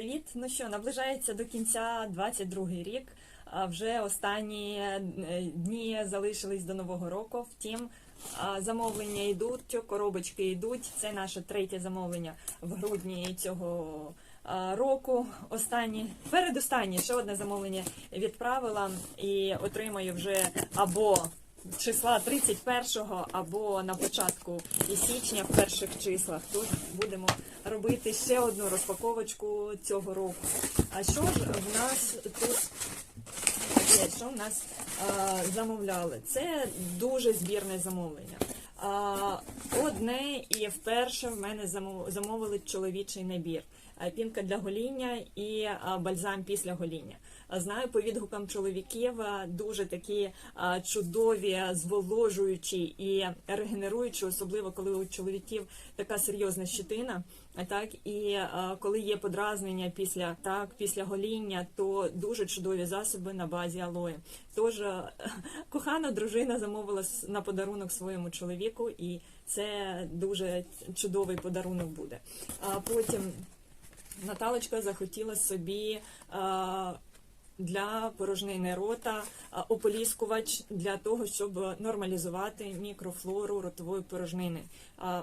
привіт! Ну що, наближається до кінця 22-й рік. А вже останні е, дні залишились до нового року. Втім, замовлення йдуть, коробочки йдуть. Це наше третє замовлення в грудні цього року. Останні передостаннє ще одне замовлення відправила і отримаю вже або числа 31-го, або на початку січня в перших числах. тут будемо робити ще одну розпаковочку цього року. А що ж в нас тут? Що в нас а, замовляли? Це дуже збірне замовлення. Одне і вперше в мене замов- замовили чоловічий набір. Пінка для гоління і бальзам після гоління. Знаю по відгукам чоловіків дуже такі чудові, зволожуючі і регенеруючі, особливо коли у чоловіків така серйозна щитина. Так і коли є подразнення після так, після гоління, то дуже чудові засоби на базі алої. Тож кохана дружина замовила на подарунок своєму чоловіку, і це дуже чудовий подарунок буде. А потім Наталочка захотіла собі для порожнини рота ополіскувач для того, щоб нормалізувати мікрофлору ротової порожнини.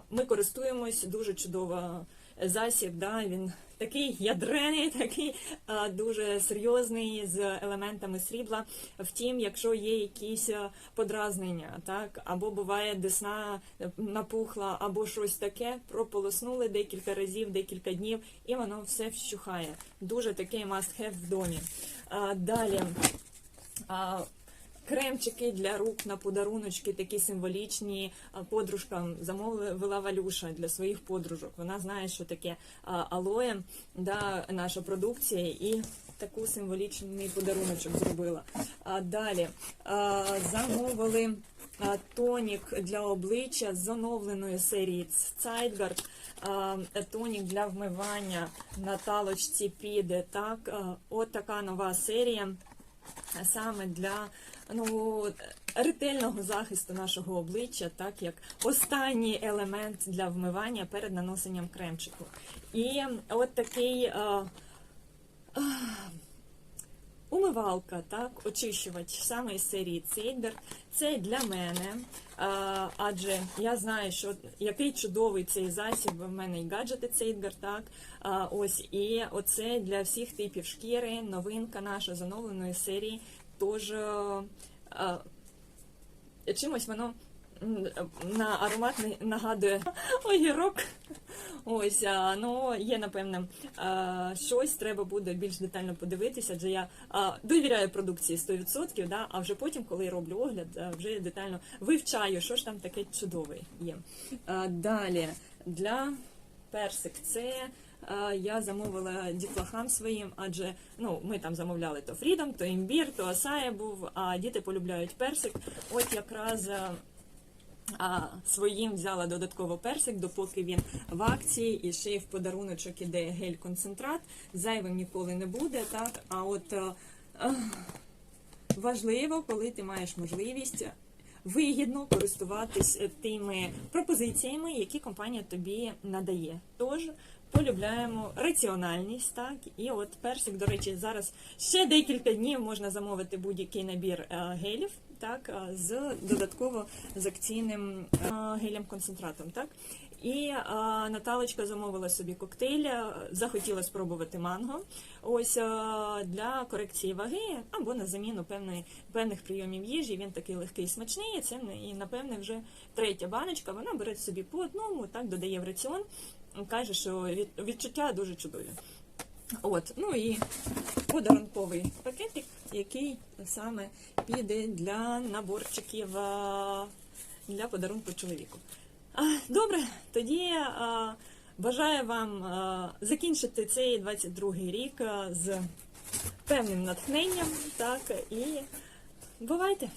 Ми користуємось дуже чудово засіб. Да? Він такий ядрений, такий дуже серйозний з елементами срібла. Втім, якщо є якісь подразнення, так або буває десна е, напухла, або щось таке, прополоснули декілька разів, декілька днів, і воно все вщухає. Дуже такий must have в домі. Далі. Кремчики для рук на подаруночки, такі символічні а, подружкам замовила Валюша для своїх подружок. Вона знає, що таке алоє, да, наша продукція, і таку символічний подаруночок зробила. А далі замовили тонік для обличчя з оновленої серії Zeitgard. Тонік для вмивання на талочці піде. Так, от така нова серія саме для ну, ретельного захисту нашого обличчя, так як останній елемент для вмивання перед наносенням кремчику. І от такий а, а, умивалка, так, очищувач саме із серії Цейдер. Це для мене, адже я знаю, що який чудовий цей засіб. В мене і гаджети Цейдгар, так. Ось і оце для всіх типів шкіри, новинка наша з оновленої серії. Тож чимось воно на аромат нагадує огірок. Ось, ну є напевне щось, треба буде більш детально подивитися, адже я довіряю продукції 100%, да, а вже потім, коли я роблю огляд, вже детально вивчаю, що ж там таке чудове є. Далі для персик це. Я замовила дітлахам своїм, адже ну ми там замовляли то Фрідом, то імбір, то Асая був. А діти полюбляють персик. От якраз а, а своїм взяла додатково персик, допоки він в акції, і ще й в подаруночок іде гель-концентрат. Зайвим ніколи не буде, так? А от е, е, важливо, коли ти маєш можливість вигідно користуватись е, тими пропозиціями, які компанія тобі надає. Тож полюбляємо раціональність, так і от персик, до речі, зараз ще декілька днів можна замовити будь-який набір гелів, так з додатково з акційним е, гелем концентратом, так. І е, Наталочка замовила собі коктейль, е, захотіла спробувати манго. Ось е, для корекції ваги або на заміну певної певних прийомів їжі. Він такий легкий і смачний. Це і напевне вже третя баночка. Вона бере собі по одному, так додає в раціон. Каже, що від, відчуття дуже чудові. От, ну і подарунковий пакетик, який саме піде для наборчиків для подарунку чоловіку. Добре, тоді а, бажаю вам закінчити цей 22-й рік з певним натхненням, так, і бувайте!